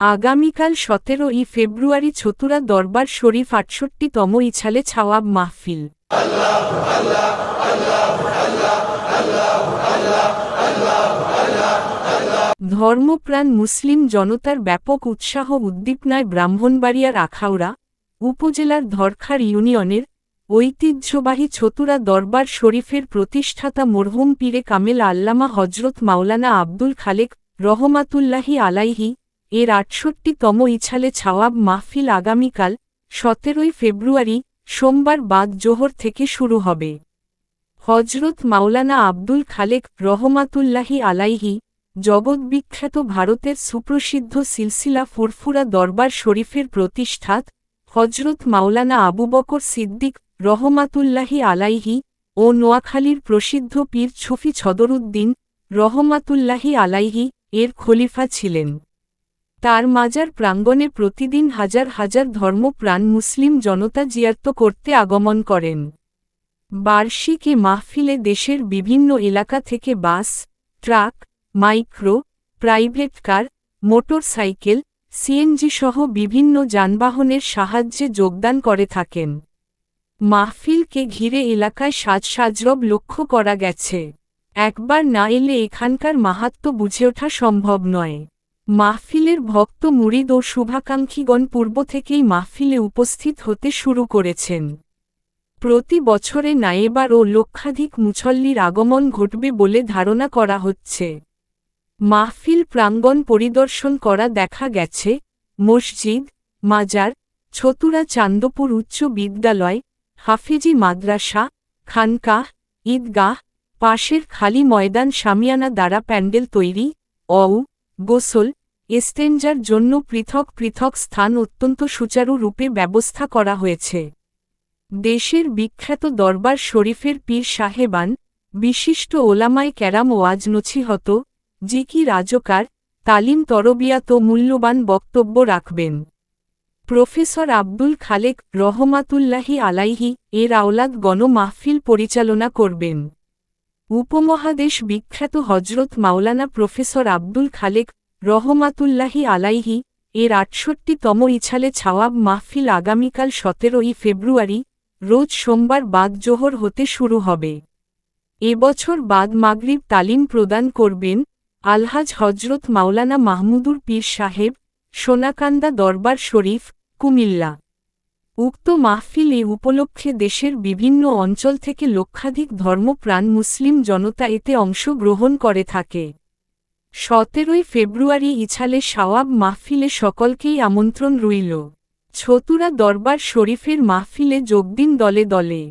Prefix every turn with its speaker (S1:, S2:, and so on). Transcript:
S1: আগামীকাল সতেরোই ফেব্রুয়ারি ছতুরা দরবার শরীফ আটষট্টিতম ইছালে ছাওয়াব মাহফিল। ধর্মপ্রাণ মুসলিম জনতার ব্যাপক উৎসাহ উদ্দীপনায় ব্রাহ্মণবাড়িয়ার আখাউড়া উপজেলার ধরখার ইউনিয়নের ঐতিহ্যবাহী ছতুরা দরবার শরীফের প্রতিষ্ঠাতা মরহুম পীরে কামেল আল্লামা হজরত মাওলানা আব্দুল খালেক রহমাতুল্লাহি আলাইহি এর আটষট্টিতম ইছালে ছাওয়াব মাহফিল আগামীকাল, সতেরোই ফেব্রুয়ারি, সোমবার বাদ জোহর থেকে শুরু হবে। হজরত মাওলানা আব্দুল খালেক রহমাতুল্লাহি আলাইহি, জগৎবিখ্যাত ভারতের সুপ্রসিদ্ধ সিলসিলা ফুরফুরা দরবার শরীফের প্রতিষ্ঠাত হজরত মাওলানা আবু বকর সিদ্দিক রহমাতুল্লাহি আলাইহি ও নোয়াখালীর প্রসিদ্ধ পীর ছফি ছদরুদ্দিন রহমাতুল্লাহি আলাইহি এর খলিফা ছিলেন। তার মাজার প্রাঙ্গণে প্রতিদিন হাজার হাজার ধর্মপ্রাণ মুসলিম জনতা জিয়ার্ত করতে আগমন করেন। বার্ষিক এ মাহফিলে দেশের বিভিন্ন এলাকা থেকে bus, truck, micro, private car motorcycle CNG সহ বিভিন্ন যানবাহনের সাহায্যে যোগদান করে থাকেন। মাহফিলকে ঘিরে এলাকায় সাজসাজরব লক্ষ্য করা গেছে। একবার না এলে এখানকার মাহাত্ম বুঝে ওঠা সম্ভব নয়। মাহফিলের ভক্ত মুরিদ ও শুভাকাঙ্ক্ষীগণ পূর্ব থেকেই মাহফিলে উপস্থিত হতে শুরু করেছেন। প্রতি বছরে নায়েবার ও লক্ষাধিক মুছল্লির আগমন ঘটবে বলে ধারণা করা হচ্ছে। মাহফিল প্রাঙ্গণ পরিদর্শন করা দেখা গেছে। মসজিদ, মাজার ছতুরা চান্দপুর উচ্চ বিদ্যালয়, হাফেজি মাদ্রাসা, খানকাহ, ঈদগাহ, পাশের খালি ময়দান সামিয়ানা দ্বারা প্যান্ডেল তৈরি, অউ, গোসল এস্টেঞ্জার জন্য পৃথক পৃথক স্থান অত্যন্ত সুচারুরূপে ব্যবস্থা করা হয়েছে। দেশের বিখ্যাত দরবার শরীফের পীর সাহেবান, বিশিষ্ট ওলামায় ক্যারাম ওয়াজ নছিহত, জিকি রাজকার, তালিম তরবিয়াত মূল্যবান বক্তব্য রাখবেন। প্রফেসর আব্দুল খালেক রহমাতুল্লাহি আলাইহি এর আওলাদ গণ মাহফিল পরিচালনা করবেন। উপমহাদেশ বিখ্যাত হজরত মাওলানা প্রফেসর আব্দুল খালেক রহমাতুল্লাহি আলাইহি, এর আটষট্টিতম ইছালে ছাওয়াব মাহফিল আগামীকাল সতেরোই ফেব্রুয়ারি, রোজ সোমবার বাদ জোহর হতে শুরু হবে। এবছর বাদ মাগরিব তালিম প্রদান করবেন আলহাজ হজরত মাওলানা মাহমুদুর পীর সাহেব, সোনাকান্দা দরবার শরীফ, কুমিল্লা। উক্ত মাহফিল এ উপলক্ষে দেশের বিভিন্ন অঞ্চল থেকে লক্ষাধিক ধর্মপ্রাণ মুসলিম জনতা এতে অংশগ্রহণ করে থাকে। সতেরোই ফেব্রুয়ারি ইছালে সাওয়াব মাহফিলে সকলকেই আমন্ত্রণ রইল। ছতুরা দরবার শরীফের মাহফিলে যোগদিন দলে দলে।